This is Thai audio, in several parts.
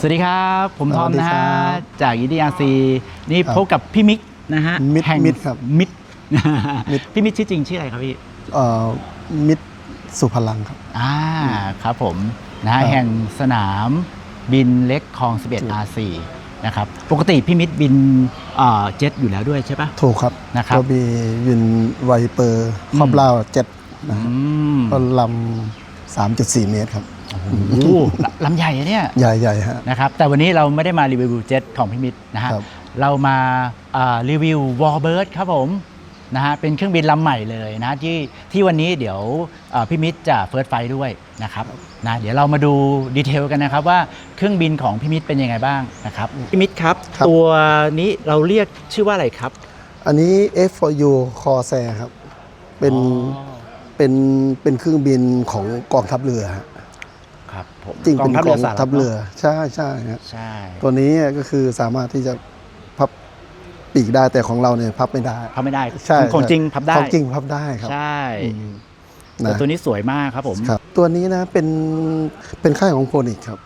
สวัสดีครับ ผมสทอวัมสดีนะครัฮะบจากยีดีอาซีนี่ครับพบกับพี่มิกนะฮะมิตรแห่งมิตรครับมิตรมิตรพี่มิตรชื่อจริงชื่ออะไรครับพี่เอ่อมิตรสุพลังครับอ่าครับผมนะฮะครับแห่งสนามบินเล็กคลอง 11 R4 นะครับปกติพี่มิตรบินเอ่อเจ็ตอยู่แล้วด้วยใช่ปะถูกครับนะครับก็มีวินไวเปอร์ครอบอืมเล่าเจ็ดนะอืฮะมก็ลำสามจุดสี่เมตรครับ โอ้โหลลำใหญ่อะเนี่ยใหญ่ๆฮะ นะครับแต่วันนี้เราไม่ได้มารีวิวเจ็ตของพี่มิตรนะฮะครับ เรามาอ่ารีวิววอลเบิร์ดครับผมนะฮะเป็นเครื่องบินลำใหม่เลยนะที่ที่วันนี้เดี๋ยวอ่าพี่มิตรจะเฟิร์สไฟด้วยนะครับนะเดี๋ยวเรามาดูดีเทลกันนะครับว่าเครื่องบินของพี่มิตรเป็นยังไงบ้างนะครับพี่มิตรครับ ครับ ตัวนี้เราเรียกชื่อว่าอะไรครับ อันนี้ F4U Corsair ครับ เป็นอ๋อเป็น เป็นเครื่องบินของกองทัพเรือฮะครับ ผมจริงเป็นทัพกเรือองสหรัฐทัพเรือนะใช่ใช่ฮะใช่ตัวนี้ก็คือสามารถที่จะพับปีกได้แต่ของเราเนี่ยพับไม่ได้พับไม่ได้ใช่ของของจริงพับได้ของจริงพับได้ครับใช่อืมแต่นะตัวนี้สวยมากครับผมครับตัวนี้นะเป็นเป็นค่ายของโพนิกครับ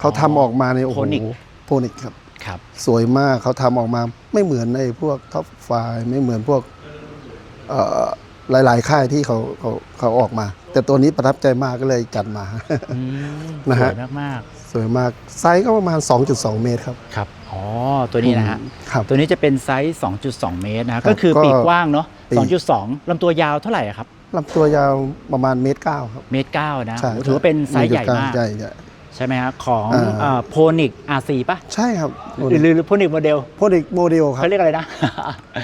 เขาทำออกมาในโอ้โห Phoenix โพนิกครับครับ สวยมากเขาทำออกมาไม่เหมือนในพวกท็อปไฟไม่เหมือนพวกเอ่อหลาย ๆ ค่ายที่เขาเขาเขาออกมา แต่ตัวนี้ประทับใจมากก็เลยจัดมา อืมนะสฮะ วยมากสวยมากไซส์ก็ประมาณ 2.2 เมตรครับๆครับอ๋อตัวนี้นะฮะครับ ตัวนี้จะเป็นไซส์ 2.2 เมตรนะครัฮะบก็คือก็ปีกกว้างเนาะปีก 2.2ลำตัวยาวเท่าไหร่อะครับลำตัวยาวประมาณเมตรเก้าครับเมตรเก้านะใช่โอ้ถือว่าเป็นไซส์ใหญ่มาก ใหญ่ใหญ่ ใช่ไหมฮะของอ่า โพนิก R4 ป่ะใช่ครับหรือหรือโพนิกโมเดลโพนิกโมเดลครับ เขาเรียกอะไรนะ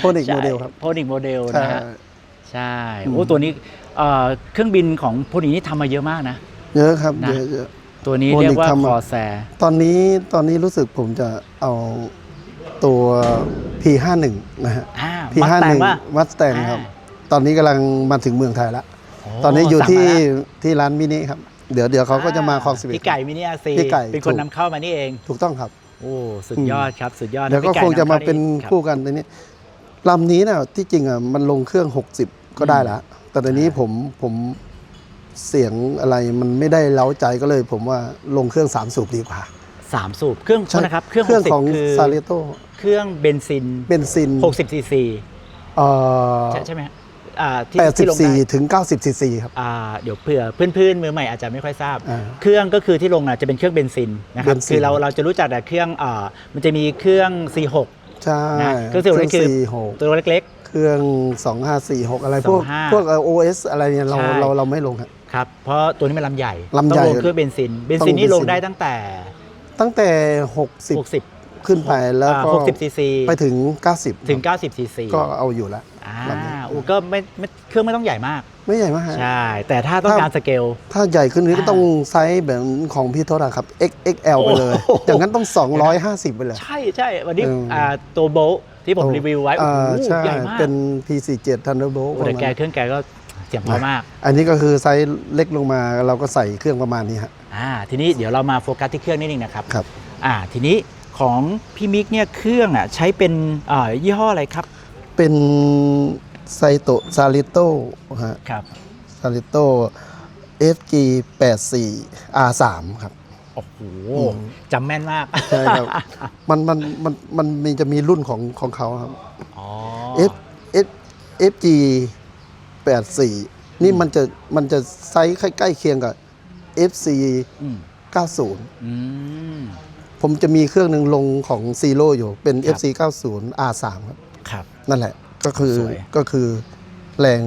Phoenix Model ครับ โพนิกโมเดลใช่ นะฮะ ใช่อืมโอ้ ตัวนี้ เอ่อเครื่องบินของโพนิกนี่ทำมาเยอะมนะ เยอะครับนะ เยอะเยอะ ตัวนี้ Phoenix เรียกว่าทำคมาอแซตอนนี้ตอนนี้รู้สึกผมจะเอาตัว P51 นะฮะ อ่า P51 มัสแตงป่ะมัสแตงครับ อ่า ตอนนี้กำลังมาถึงเมืองไทยแล้ว ตอนนี้อยู่ที่ที่ร้านมินิครับ เดี๋ยวเดี๋ยวเขาก็จะมาคลองสิบเอ็ด พี่ไก่มินิอาซีพี่ไก่เป็นคนถูกนำเข้ามานี่เอง ถูกต้องครับ โอ้สุดยอดครับ สุดยอดเดี๋ยวก็พี่ไคงจะมาเป็นำข้คู่กันในนี้ลำนี้นะที่จริงอะมันลงเครื่อง 60 ก็ได้แล้ว แต่ตอนนี้ผมผมเสียงอะไรมันไม่ได้เล้าใจก็เลยผมว่าลงเครื่อง3สูบดีกว่าสามสูบเครื่องโทษนะครับเครื่องเครื่องของ60คือซาเลโตเครื่องเบนซินเบนซิน60ซีซีเอ่อใช่ใช่ไหมฮะอ่าที่ที่ลงได้84ถึง90ซีซีครับอ่าเดี๋ยวเผื่อเพื่อนๆมือใหม่อาจจะไม่ค่อยทราบอ่าเครื่องก็คือที่ลงน่ะจะเป็นเครื่องเบนซินนะครับเบนซินคือเราเราจะรู้จักแต่เครื่องอ่ามันจะมีเครื่อง C6 ใช่นะเครื่อง4คือ46ตัวเล็ก เครื่อง 2546 อะไรพวก25พวกเอ่อ OS อะไรเนี่ยเราใช่ เราเราไม่ลงครับๆครับ เพราะตัวนี้มันลำใหญ่ลำใหญ่ต้องลงเครื่องเบนซิน เบนซินต้องนี่ลงเบนซิน ได้ตั้งแต่ ตั้งแต่ 60 60ขึ้นไปแล้วก็อ่า60ซีซีไปถึง 90 ถึง 90ซีซีก็เอาอยู่แล้ว อ่าลำใหญ่อูก็ไม่ไม่เครื่องไม่ต้องใหญ่มาก ไม่ใหญ่มากฮะ ใช่ แต่ถ้าต้องถ้าการสเกล ถ้าใหญ่ขึ้นนี้ก็อ่าต้องไซส์แบบของพี่โทษนะครับ XXL ไปเลย โอ้โห อย่างนั้นต้อง 250 ไปเลย ใช่ใช่วันนี้เอออ่าตัวโบะ ที่ผมโอ้รีวิวไว้โอ้อ่าโหใช่ใหญ่มากเป็น P47 Thunderbolt โอ้แต่แกเครื่องแกก็เสียงเพราะมาก อันนี้ก็คือไซส์เล็กลงมาเราก็ใส่เครื่องประมาณนี้ฮะอ่าทีนี้เดี๋ยวเรามาโฟกัสที่เครื่องนิดนึงนะครับครับอ่าทีนี้ของพี่มิกเนี่ยเครื่องอะใช้เป็นอ่ายี่ห้ออะไรครับ เป็นไซโตซาลิโตฮะครับซาลิโต FG 84 R3 ครับ โอ้โหอืมจำแม่นมาก ใช่ครับ มันมันมันมันมีจะมีรุ่นของของเขาครับอ๋อ F F FG 84นี่มันจะมันจะไซส์ใกล้ๆเคียงกับ FC อืม90อืมผมจะมีเครื่องหนึ่งลงของซีโร่อยู่เป็นครับ FC 90 R3 ครับครับ นั่นแหละก็คือสวยก็คือแรง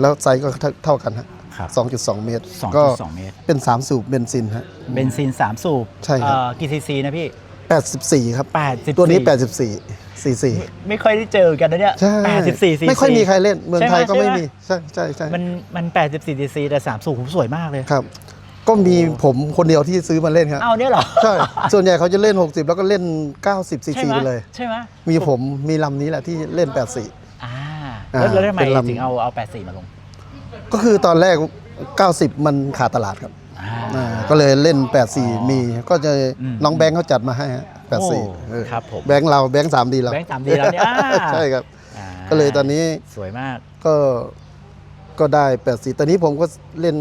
แล้วไซส์ก็เท่าเท่ากันฮะ ครับ2.2 เมตรสองก็จุดสองเมตร เป็น 3 สูบเบนซินฮะ เบนซิน 3 สูบใช่ครับ เอ่อกี่ซีซีนะพี่ 84 ครับ 84 ตัวนี้ 84 44ไม่ค่อยได้เจอกันนะเนี่ยใช่84ซีซีไม่ค่อยมีใครเล่น เมืองไทยก็ใช่ไม่ไหมมี ใช่ใช่ใช่มันมัน84ซีซีแต่3สูบผมสวยมากเลยครับ ก็มีผมคนเดียวที่ซื้อมาเล่นครับ เอาเนี่ยเหรอใช่ ส่วนใหญ่เขาจะเล่น 60 แล้วก็เล่น 90ซีใช่ซีไหมไปเลย ใช่ไหมมีผมมีลำนี้แหละที่เล่น 84 อ่าอ่าแล้วแล้วทำไมเป็นลำ ถึงเอาเอา84มาลง ก็คือตอนแรก 90 มันขาดตลาดครับออ่าอ่าก็เลยเล่น 84 มีก็จะอืมน้องแบงค์เขาจัดมาให้ฮะโอ้84เออครับผมแบงค์เราแบงค์สามดีเราแบงค์ 3D เราเนี่ยอ่า ใช่ครับ อ่าก็เลยตอนนี้สวยมาก ก็ก็ได้ 84 ตอนนี้ผมก็เล่น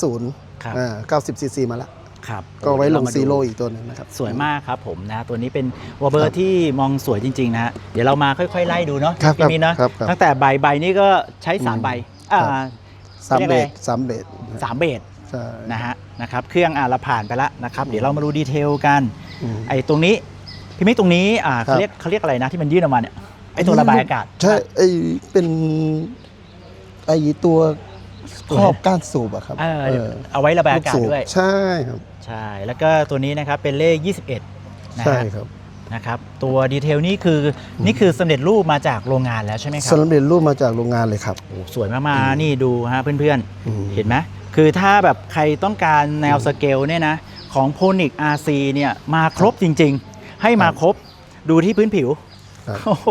90ครับ อ่า90ซีซีมาแล้วครับก็ไว้ลงเดี๋ยเามาดูซีโร่อีกตัวหนึงนะครับ สวยมากครับผมนะ ตัวนี้เป็นวอลเบอครัร์บที่มองสวยจริง ๆ นะฮะเดี๋ยวเรามาค่อย ๆ ไล่ดูเนาะครับพี่มินเนาะครับครับตั้งแต่ใบใบนี้ก็ใช้สามอืมใบอ่าครับ สามเรียกเบอะไรสสามเบสสามเบสใช่นะฮะนะครับเครื่องอ่าเราผ่านไปแล้วนะครับ เดี๋ยวเรามาดูดีเทลกันอืมไอ้ตรงนี้พี่มิกตรงนี้อ่าครัเขาบเรียกเขาเรียกอะไรนะที่มันยื่นออกมาเนี่ยไอ้ตัวระบายอากาศใช่ไอเป็นไอตัวครอบก้านสูบอะครับเออเออเอาไว้ระบายอากาศลูสูบด้วยใช่ครับใช่แล้วก็ตัวนี้นะครับเป็นเลข 21นะใช่ฮะครับ นะครับตัวดีเทลนี่คือนี่คือสำเร็จรูปมาจากโรงงานแล้วใช่ไหมครับสำเร็จรูปมาจากโรงงานเลยครับโอ้สวยมากๆนี่ดูฮะเพื่อนอืมๆเห็นไหมคือถ้าแบบใครต้องการแนวสเกลเนี่ยนะของ p o n i c RC เนี่ยมาครบจริงๆ ให้มาครบดูที่พื้นผิวครับโอ้โห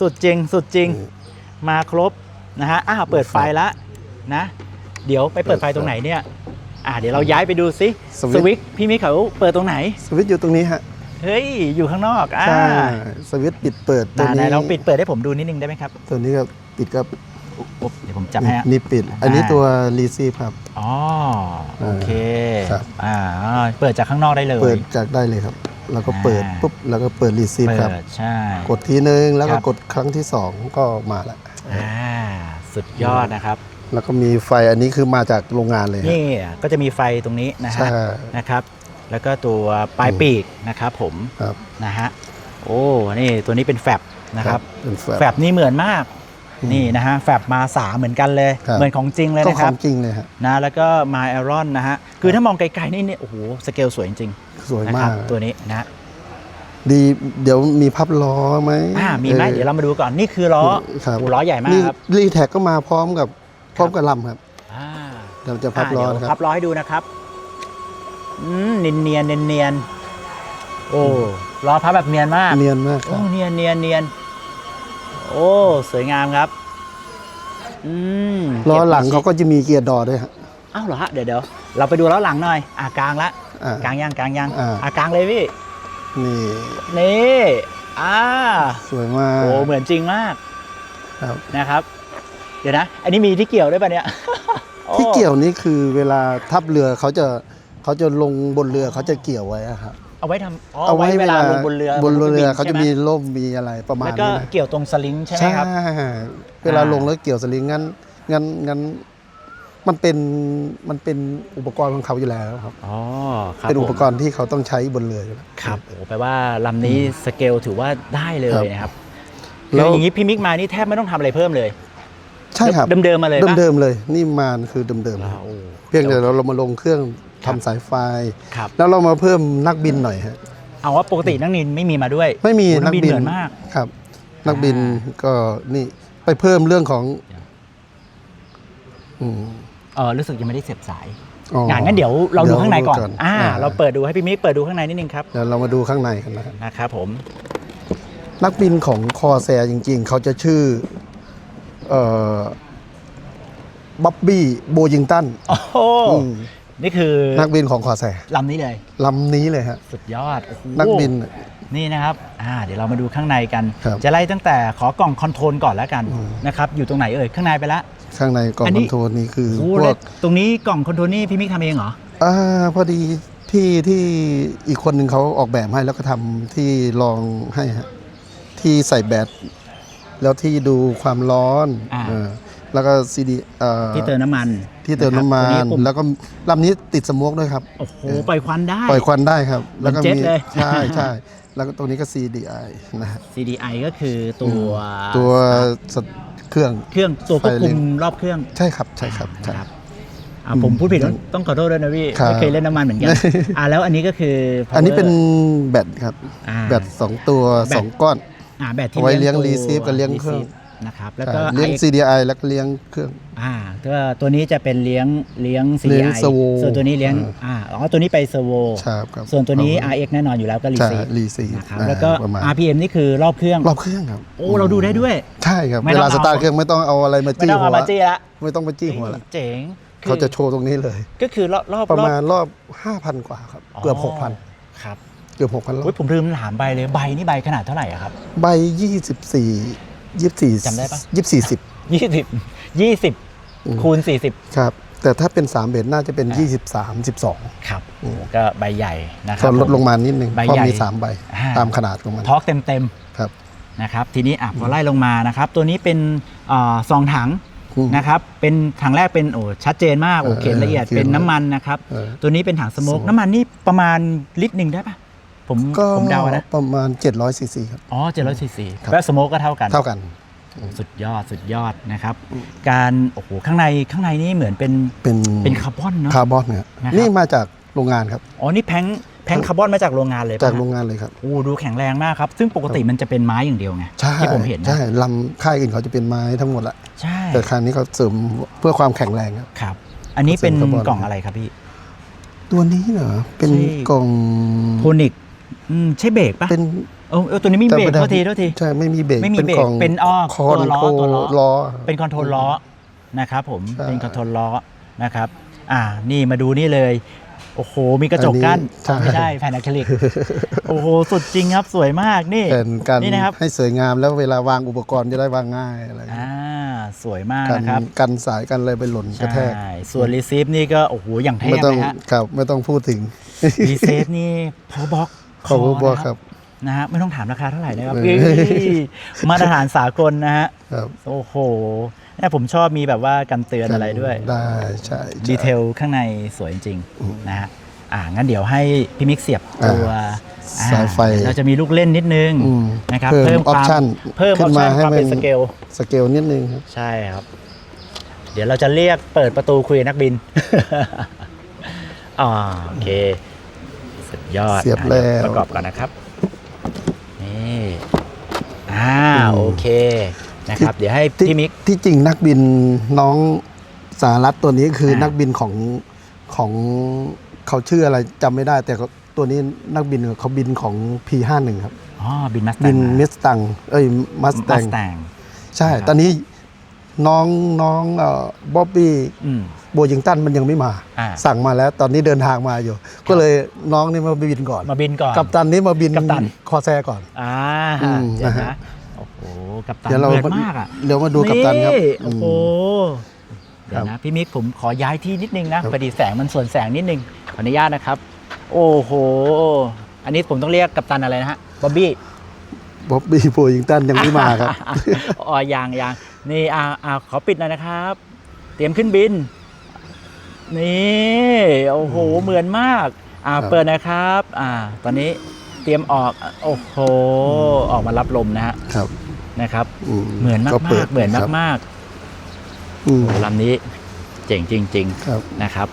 สุดจริงสุดจริงอืมมาครบนะฮะอ้าวเปิดไฟละนะ เดี๋ยวไปเปิดไฟตรงไหนเนี่ยอ่าเดี๋ยวเราย้ายไปดูซิสวิตช์สวิตช์พี่มิกเขาเปิดตรงไหน สวิตช์อยู่ตรงนี้ฮะ เฮ้ย อยู่ข้างนอกอ่าใช่สวิตช์ปิดเปิดตัวไหนนี้ๆลองปิดเปิดให้ผมดูนิดนึงได้ไหมครับตัวนี้ก็ปิดก็อุ๊บเดี๋ยวผมจับให้ฮะ นี่ปิด อันนี้อ่า ตัวรีซีฟครับ อ๋อโอเคครับ อ่าเปิดจากข้างนอกได้เลย เปิดจากได้เลยครับแล้วก็เปิดอ่า ปุ๊บแล้วก็เปิดรีซีฟเปิครับ ดใช่ กดทีนึงแล้วคก็รับกดครั้งที่สองก็มาแล้วอ่าสุดยอดนะครับ แล้วก็มีไฟอันนี้คือมาจากโรงงานเลยฮะนี่ก็จะมีไฟตรงนี้นะใช่ ฮะนะครับ แล้วก็ตัวปลายปีกนะครับผมครับนะฮะโอ้นี่ตัวนี้เป็นแฟบนะครับเป็นแฟลแฟบนี่เหมือนมากอืมนี่นะฮะแฟบมาสามเหมือนกันเลยครับเหมือนของจริงเลยก็นะขครัอบงจริงเลยฮะนะแล้วก็มาแอรอนนะฮะคือถ้ามองไกลๆนี่เนี่ยโอ้โหสเกลสวยจริงสวยๆนะคมารักบตัวนี้นะฮะดีเดี๋ยวมีพับล้อไหมอ่ามีไหมออเดี๋ยวเรามาดูก่อนนี่คือล้อครับโอ้ล้อใหญ่มากนี่ครับรีแท็กก็มาพร้อมกับพร้อมกับลำครับอ่าเดี๋ยวจะพับล้ออ่านะเดี๋ยวคพัรับบล้อให้ดูนะครับ อืมเนียนเนียนเนียนเนียนๆโอ้ล้อพับแบบเนียนมากเนียนมากคโอ้รับเนียนเนียนเนียนโอ้สวยงามครับ อืมล้อหลังก็บเขาก็จะมีเกียร์ดอด้วยฮะอ้าวเหรอฮะเดี๋ยวเดี๋ยวเราไปดูล้อหลังหน่อย อ่ากลางละอ่ากลางยังกลางยังอ่า อ่ากลางเลยพี่นี่นี่อ่าสวยมากโอ้เหมือนจริงมากครับนะครับ เดี๋ยวนะ อันนี้มีที่เกี่ยวด้วยป่ะเนี่ยโอ้ที่เกี่ยวนี่คือเวลาทับเรือเขาจะ เขาจะลงบนเรือเขาจะเกี่ยวไว้อะครับเอาไว้ทำอ๋อเอาไว้เวลาลงบนเรือบนเรือคงเขาจะใช่ไหมีร่มมีอะไรประมาณแล้วก็นี้นะเกี่ยวตรงสลิงใช่ไหมใช่ครับ เวลาอ่าลงแล้วเกี่ยวสลิงงั้นงั้นงั้นมันเป็นมันเป็นอุปกรณ์ของเขาอยู่แล้วครับ อ๋อครับเป็นอุปกรผมณ์ที่เขาต้องใช้บนเรืออยู่แล้ว ครับโอ้แปลว่าลำนี้สเกลถือว่าได้เลยครับ นะครับแล้คือวอย่างนี้พี่มิกมานี่แทบไม่ต้องทำอะไรเพิ่มเลยใช่ครับเดิมๆมาเลยปะเดิมๆเลย นี่มานคือเดิมๆว้าวโอ้ เพียงแต่เราเรามาลงเครื่องครั ทำบสายไฟ ครับ แล้วเรามาเพิ่มนักบินหน่อยฮะเอาว่าปกตินักนินไม่มีมาด้วยไม่มีโอ้นักบินเหมือนมาก ครับ นักบินก็นี่ไปเพิ่มเรื่องของอืม เออรู้สึกยังไม่ได้เสียบสายอ๋ออย่างนั้นเดี๋ยวเราดูข้างในก่อน เดี๋ยวอ่า อ่า เราเปิดดูให้พี่มิกเปิดดูข้างในนิดนึงครับเดี๋ยวเรามาดูข้างในกันนะครับนะครับผม นักบินของคอแซจริง ๆ เขาจะชื่อเอ่อบ๊อบบี้โบยิงตัน โอ้โหอืม นี่คือนักบินของคอแซลำนี้เลยลำนี้เลยฮะสุดยอดโอ้โหนักบิน นี่นะครับอ่าเดี๋ยวเรามาดูข้างในกัน ครับจะไล่ตั้งแต่ขอกล่องคอนโทรลก่อนแล้วกันอืม นะครับอยู่ตรงไหนเอ่ยข้างในไปละ ข้างในกล่องอันคนี้ อนโทรลนี่คือโอ้พวแล้วกตรงนี้กล่องคอนโทรลนี่พี่มิกทำเองเหรออ่าพอดีที่ที่อีกคนหนึ่งเขาออกแบบให้แล้วก็ทำที่รองให้ฮะที่ใส่แบตแล้วที่ดูความร้อนอ่าเออ แล้วก็ซีดีเอ่อที่เติมน้ำมันที่เติมน้ำมัะครับนตัวปุ่แล้วก็ลำนี้ติดสโมกด้วยครับ โอ้โห ปล่อยควันได้ ปล่อยควันได้ครับ แล้วก็เหมือนเจ็ตมีเลยใช่ใช่แล้วก็ตรงนี้ก็ CDI นะฮะ CDI ก็คือตัวตัวสตเครื่องเครื่องตัวควบคุไฟเลมนรอบเครื่อง ใช่ครับใช่ครับใช่นะครับอ่าผมพูดผิดต้องต้องขอโทษด้วยนะพี่ครับไม่เคยเล่นน้ำมันเหมือนกันอ่าแล้วอันนี้ก็คือ power อันนี้เป็นแบตครับอ่าแบตสองตัวแบตสองก้อนอ่าแบตที่เอาไว้เลี้ยงตัว receive กับเลี้ยงเครื่อง receive นะครับแล้วใช่ก็เลี้ยง IX CDI แล้วก็เลี้ยงเครื่อง อ่าตัวตัวนี้จะเป็นเลี้ยงเลี้ยง เลี้ยง CDI servo ส่วนตัวนี้เลี้ยงอ่าอ่าอ๋อตัวนี้ไปเซอร์โวใช่ครับส่วนตัวนี้เอา RX แน่นอนอยู่แล้วก็รีใช่ซีฟรีซีนะครับแล้วก็ ประมาณ RPM นี่คือรอบเครื่อง รอบเครื่องครับโอ้เราดูได้ด้วย ใช่ครับ ไม่เวต้องลาเอาสตาร์ทเครื่องไม่ต้องเอาอะไรมาไม่จี้ต้องหัเอาวมาจี้ละไม่ต้องมาจี้หัวละเจ๋งคือเขาจะโชว์ตรงนี้เลย ก็คือรอบรอบประรอบมาณรอบ 5,000 กว่าครับ เกือบ 6,000 ครับเกือบ 6,000รออุ้ยบผมลืมถามใบเลยใบนี่ใบขนาดเท่าไหร่อะครับ ใบ 24 24จำได้ปะ24 10ยี่สิบยี่สิบอืมคูณสี่สิบครับ แต่ถ้าเป็น3เบสน่าจะเป็นอ่า23 12 ครับโอ้โหก็ใบใหญ่นะครัก็บลดผมลงมานิดนึงใบเพราะใหญ่มี 3 ใบอ่า ตามขนาดของมันทอร์กเต็มเต็มครับ ๆนะครับทีนี้อะพอไล่ลงมานะครับ ตัวนี้เป็นอ่าซองถังอืมนะครับเป็นถังแรกเป็นโอ้ชัดเจนมากโอเออเขียนละเอียดเขียนเป็นน้ำมันนะครับเออตัวนี้เป็นถังสโมกสโมก น้ำมันนี่ประมาณลิตรหนึ่งได้ปะ ผมก็ผมเดานะ ประมาณ 700ซีซีครับ อ๋อเจ็ดร้อยซีซีครับแล้วสโมกก็เท่ากัน เท่ากัน สุดยอดสุดยอดนะครับ การโอ้โหข้างในข้างในนี่เหมือนเป็นเป็นเป็นคาร์บอนเนาะคาร์บอนเนี่ยนะครับนี่มาจากโรงงานครับ อ๋อ นี่แพงแพงคาร์บอนมาจากโรงงานเลยปะจากโรงงานเลยครับโอ้ดูแข็งแรงมากครับ ซึ่งปกติมันจะเป็นไม้อย่างเดียวไงใช่ที่ผมเห็นนะใช่ลำค่ายอื่นเขาจะเป็นไม้ทั้งหมดละใช่แต่คันนี้เขาเสริมเพื่อความแข็งแรงครับครับ อันนี้เป็นเสริมคาร์บอนกล่องอะไรครับพี่ ตัวนี้เหรอเป็นใช่กล่องโทนิก อืมใช่เบรกปะเป็นเออเออตัวนี้ไม่มีเบรกจำโทษทีโทษที ใช่ไม่มีเบรกไม่มีเป็นเบรกกล่องเป็นอ้อคอนตัวล้อโคตัวล้อล้อเป็นคอนโทรลล้อนะครับผมใช่เป็นคอนโทรลล้อนะครับ อ่านี่มาดูนี่เลยโอ้โห มีกระจกกั้นอันนี้ไม่ใช่ใช่แผ่นอะคริลิก โอ้โห สุดจริงครับสวยมากนี่เป็นการนี่นะครับให้สวยงามแล้วเวลาวางอุปกรณ์จะได้วางง่ายอะไรอ่าสวยมากกันนะครับ กันสายกันอะไรไปหล่นกระแทกใช่ส่วนรีซีฟนี่ก็โอ้โหอย่างเทไม่พต้องเลยฮะครับไม่ต้องพูดถึงรีเซฟนี่พอบล็อก ขอบคุณบอกครับ นะฮะไม่ต้องถามราคาเท่าไหร่นะครับเออเอ้ยมาตรฐานสากลนะฮะครับโอ้โหเนี่ยผมชอบมีแบบว่ากันเตือนอะไรด้วยได้ใช่ใช่ ดีเทลข้างในสวยจริงๆนะฮะอ่างั้นเดี๋ยวให้พี่มิกเสียบตัวอ่าสายไฟอ่เราจะมีลูกเล่นนิดนึงอืมนะครับเพิ่มความ option เพิ่มอขึ้อปนชั่มานให้ความเป็นมัน สเกล สเกลนิดนึงครับ ใช่ครับ เดี๋ยวเราจะเรียกเปิดประตูคุยกับนักบิน อ่าโอเคสุด ยอดเสียบนะแล้วเดี๋ยประกอบก่อนนะครับ นี่อ่าโอเคนะครับ เดี๋ยวให้ที่พี่มิกที่จริงนักบินน้องสารัตตัวนี้คืออานักบินของของเขาชื่ออะไรจำไม่ได้ แต่เขาตัวนี้นักบินเขาบินของ P51 ครับอ๋อบินมัสแตบิงนมิสตังเอ้ยมัสแตมังสแตงใช่นะครับตอนนี้น้องน้องเอ่อบ๊อบบี้อืม โบยิงตันมันยังไม่มา อ่าสั่งมาแล้วตอนนี้เดินทางมาอยู่ ก็เลยน้องนี่มาบินก่อน มาบินก่อน กับตันนี้มาบินกัปตัน คอแซก่อน อ่าอืมเดี๋ยวนะนะฮะ โอ้โหกัปตันเดี๋ยวเราเหมือนมากอะเดี๋ยวมาดูกัปตันครับโอ้โหเดี๋ยวครันะบพี่มิกผมขอย้ายที่นิดนึงนะครับ พอดีแสงมันส่วนแสงนิดนึงขออนุญาตนะครับ โอ้โห อันนี้ผมต้องเรียกกัปตันอะไรนะฮะบ๊อบบี้ บ๊อบบี้โบยิงตันยังไม่มาครับ อ๋อยางยางนี่อ่าอ่าขอปิดหน่อยนะครับ เตรียมขึ้นบิน นี่โอ้โหเหมือนมาก อ่าครับเปิดนะครับ อ่า ตอนนี้เตรียมออกโอ้โหออกมารับลมนะฮะครับนะครับอืเหมือนมากก็ปิดๆเหมือนครับมากอืมๆโอ้ลำนี้เจ๋งจริงครับๆนะครับ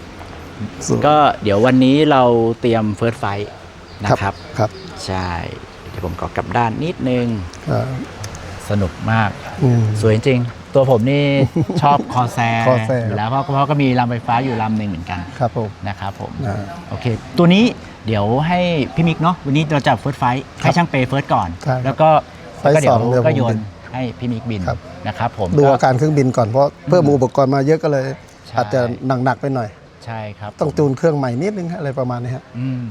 ส่วนก็เดี๋ยววันนี้เราเตรียมเฟิร์สไฟนะครับครับ ใช่เดี๋ยวผมขอกลับด้านนิดนึงครับสนุกมากอืมสวยจริง ตัวผมนี่ ชอบคอแซคอแซอยู่แล้วเพราะเพราะก็มีลำไฟฟ้าอยู่ลำหนึ่งเหมือนกันครับผม นะครับผมนะโอเค ตัวนี้เดี๋ยวให้พี่มิกเนาะวันนี้เราจะเฟิร์สไฟให้ช่างเปย์เฟิร์สก่อน ใช่ครับแล้วก็ไฟแล้วก็เดี๋ยวสองเดี๋ยวก็ผมโยบินนให้พี่มิกบินครับ นะครับผมดูก็อาการเครื่องบินก่อนเพราะเพิ่มอุปกรณ์มาเยอะก็เลย ใช่ อาจจะหนักๆไปหน่อย ใช่ครับต้องจูนเครื่องใหม่นิดนึงฮะอะไรประมาณนี้ฮะ อืม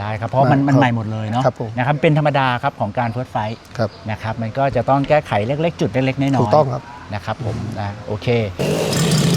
ได้ครับ เพราะมันได้มันครับใหม่หมดเลยเนาะครับผมนะครับเป็นธรรมดาครับของการเฟิร์สไฟครับนะครับมันก็จะต้องแก้ไขเล็ก ๆ จุดเล็กๆน้อยๆถูกต้องครับนะครับผมนะโอเคค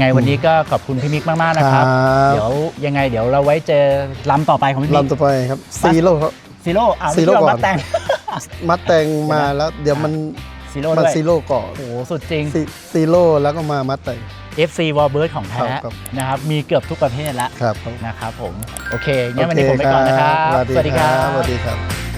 ยังไงวันนี้ก็ขอบคุณพี่มิกมากๆนะครับ เดี๋ยวยังไงเดี๋ยวเราไว้เจอลำต่อไปของพี่มิกลำต่อไปครับซีโร่ครับ ซีโร่อ้าวซีโร่ไม่ก่ใช่อนมาแต่งมัดแตงมาแล้วเดี๋ยวมันซีโร่มันด้วยซีโร่ก่อนโอ้โหสุดจริง ซีซีโร่แล้วก็มามัดแตง FC Warbird ของแท้ครับ นะครับ มีเกือบทุกประเภทแล้วครับนะครับผม โอเคงั้นวันนี้ผมไปก่อนนะครับ สวัสดีครับ สวัสดีครับ